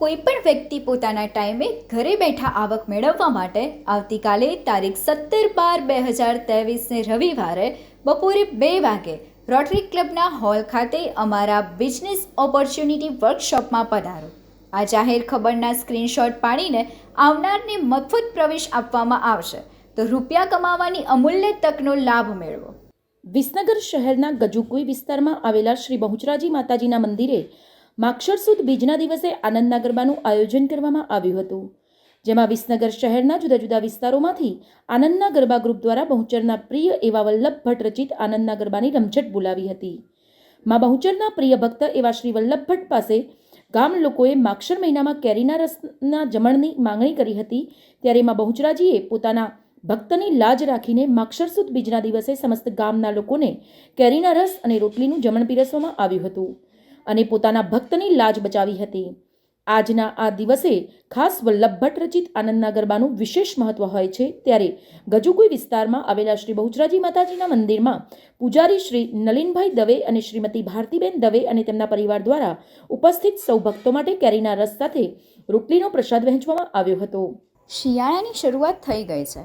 કોઈપણ વ્યક્તિ પોતાના ટાઈમે ઘરે બેઠા આવક મેળવવા માટે આવતીકાલે તારીખ સત્તર બાર બે હજાર ત્રેવીસને રવિવારે બપોરે બે વાગે રોટરી ક્લબના હોલ ખાતે અમારા બિઝનેસ ઓપોર્ચ્યુનિટી વર્કશોપમાં પધારો. આ જાહેર ખબરના સ્ક્રીનશોટ પાડીને આવનારને મફત પ્રવેશ આપવામાં આવશે. તો રૂપિયા કમાવાની અમૂલ્ય તકનો લાભ મેળવો. વિસનગર શહેરના ગજુકુઈ વિસ્તારમાં આવેલા શ્રી બહુચરાજી માતાજીના મંદિરે માક્ષર સુદ બીજના દિવસે આનંદના ગરબાનું આયોજન કરવામાં આવ્યું હતું, જેમાં વિસનગર શહેરના જુદા જુદા વિસ્તારોમાંથી આનંદના ગરબા ગ્રુપ દ્વારા બહુચરના પ્રિય એવા વલ્લભ ભટ્ટ રચિત આનંદના ગરબાની રમઝટ બોલાવી હતી. માં બહુચરના પ્રિય ભક્ત એવા શ્રી વલ્લભ ભટ્ટ પાસે ગામ લોકોએ માક્ષર મહિનામાં કેરીના રસના જમણની માંગણી કરી હતી, ત્યારે માં બહુચરાજીએ પોતાના ભક્તની લાજ રાખીને માક્ષરસુદ બીજના દિવસે સમસ્ત ગામના લોકોને કેરીના રસ અને રોટલીનું જમણ પીરસવામાં આવ્યું હતું અને પોતાના ભક્તની લાજ બચાવી હતી. આજના આ દિવસે ખાસ વલ્લભ ભટ્ટ રચિત આનંદના ગરબાનું વિશેષ મહત્વ હોય છે. ત્યારે ગજુકુઈ વિસ્તારમાં આવેલા શ્રી બહુચરાજી માતાજીના મંદિરમાં પૂજારી શ્રી નલિનભાઈ દવે અને શ્રીમતી ભારતીબેન દવે અને તેમના પરિવાર દ્વારા ઉપસ્થિત સૌ ભક્તો માટે કેરીના રસ સાથે રોટલીનો પ્રસાદ વહેંચવામાં આવ્યો હતો. શિયાળાની શરૂઆત થઈ ગઈ છે.